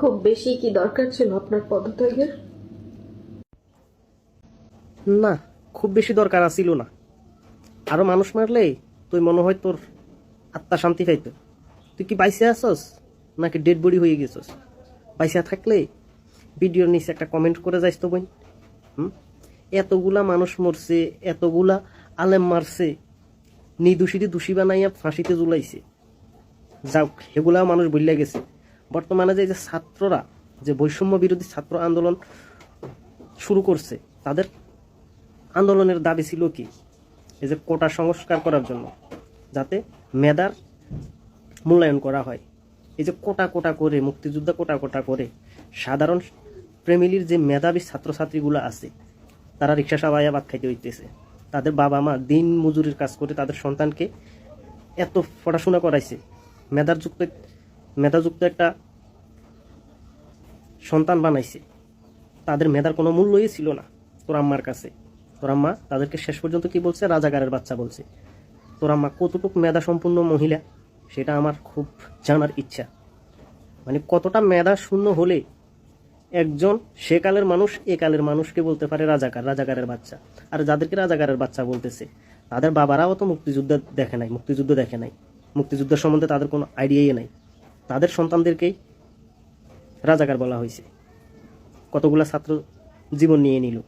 খুব বেশি কি দরকার ছিল আপনার পদত্যাগের? না, খুব বেশি দরকার আছিল না। আরও মানুষ মারলে তুই মনে হয় তোর আত্মা শান্তি পাইতো। তুই কি বাইসে আসস নাকি ডেড বডি হয়ে গেছস? বাইসে থাকলে ভিডিওর নিচে একটা কমেন্ট করে যাইস তো বোন। হুম? এতগুলা মানুষ মরছে, এতগুলা আলেম মারছে নিদোষীটি দোষী বানাইয়া ফাঁসিতে জুলাইছে যাক সেগুলা মানুষ বললে গেছে। বর্তমানে যে যে ছাত্ররা, যে বৈষম্য বিরোধী ছাত্র আন্দোলন শুরু করছে, তাদের আন্দোলনের দাবি ছিল কি? এই যে কোটা সংস্কার করার জন্য, যাতে মেধার মূল্যায়ন করা হয়। এই যে কোটা কোটা করে, মুক্তিযোদ্ধা কোটা কোটা করে, সাধারণ প্রেমিলির যে মেধাবী ছাত্রছাত্রীগুলো আছে, তারা রিক্সা সাবাইয়া ভাত খাইতে হইতেছে। তাদের বাবা মা দিন মজুরির কাজ করে তাদের সন্তানকে এত পড়াশোনা করাইছে। মেধাযুক্ত মেধাযুক্ত একটা সন্তান বানাইছে, তাদের মেধার কোনো মূল্যই ছিল না তোর আম্মার কাছে। তোর আম্মা তাদেরকে শেষ পর্যন্ত কি বলছে? রাজাগারের বাচ্চা বলছে। তোর আম্মা কতটুকু মেধা সম্পূর্ণ মহিলা, সেটা আমার খুব জানার ইচ্ছা। মানে কতটা মেধা শূন্য হলে একজন সেকালের মানুষ একালের মানুষকে বলতে পারে রাজাকার, রাজাকারের বাচ্চা। আর যাদেরকে রাজাকারের বাচ্চা বলতেছে, তাদের বাবারাও তো মুক্তিযুদ্ধ দেখে নাই, মুক্তিযুদ্ধ দেখে নাই। মুক্তিযুদ্ধের সম্বন্ধে তাদের কোনো আইডিয়াই নাই। তাদের সন্তানদেরকেই রাজাকার বলা হয়েছে। কতগুলা ছাত্র জীবন নিয়ে নিল।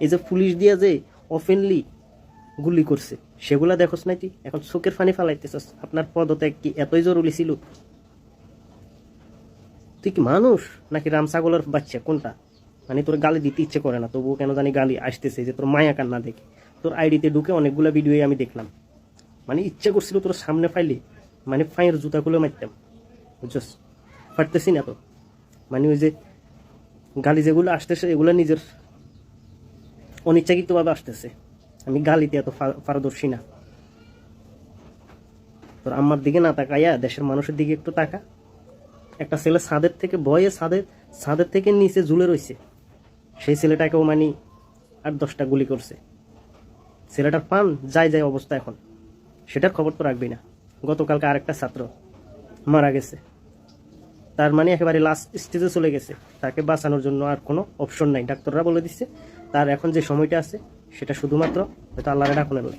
এই যে পুলিশ দিয়া যে অফেনলি গুলি করছে, সেগুলা দেখোস নাই তুই এখন চোখের ফানি ফালাইতেছস। আপনার পদত্যাগ কি এতই জরুরি ছিল? তুই কি মানুষ? নাকি রাম ছাগলের বাচ্চা? কোনটা? মানে তোর গালি দিতে ইচ্ছে করে না। তবুও কেন জানি গালি আসতেছে যে তোর মায়া কান্না দেখে। তোর আইডিতে ঢুকে অনেকগুলো ভিডিওই আমি দেখলাম। মানে ইচ্ছে করছিল তোর সামনে ফাইলে মানে ফাইয়ের জুতা খুলে মারতাম। বুঝছস? পারতেছি না তো। মানে ওই যে গালি যেগুলো আসতেছে, এগুলো নিজের অনিচ্ছাকৃতভাবে আসতেছে। আমি গালিতে এত পারদর্শী না। তোর আমার দিকে না তাকাইয়া দেশের মানুষের দিকে একটু তাকা। একটা ছেলে ছাদের থেকে বয়ে ছাদের ছাদের থেকে নিচে ঝুলে রয়েছে সেই ছেলেটাকেও মানি আর দশটা গুলি করছে। ছেলেটার পান যায় যায় অবস্থা এখন। সেটার খবর তো রাখবি না। গতকালকে আরেকটা ছাত্র মারা গেছে। তার মানে একেবারে লাস্ট স্টেজে চলে গেছে। তাকে বাঁচানোর জন্য আর কোনো অপশন নাই। ডাক্তাররা বলে দিচ্ছে, তার এখন যে সময়টা আছে, সেটা শুধুমাত্র হয়তো আল্লাহরে ডাকুনের লাই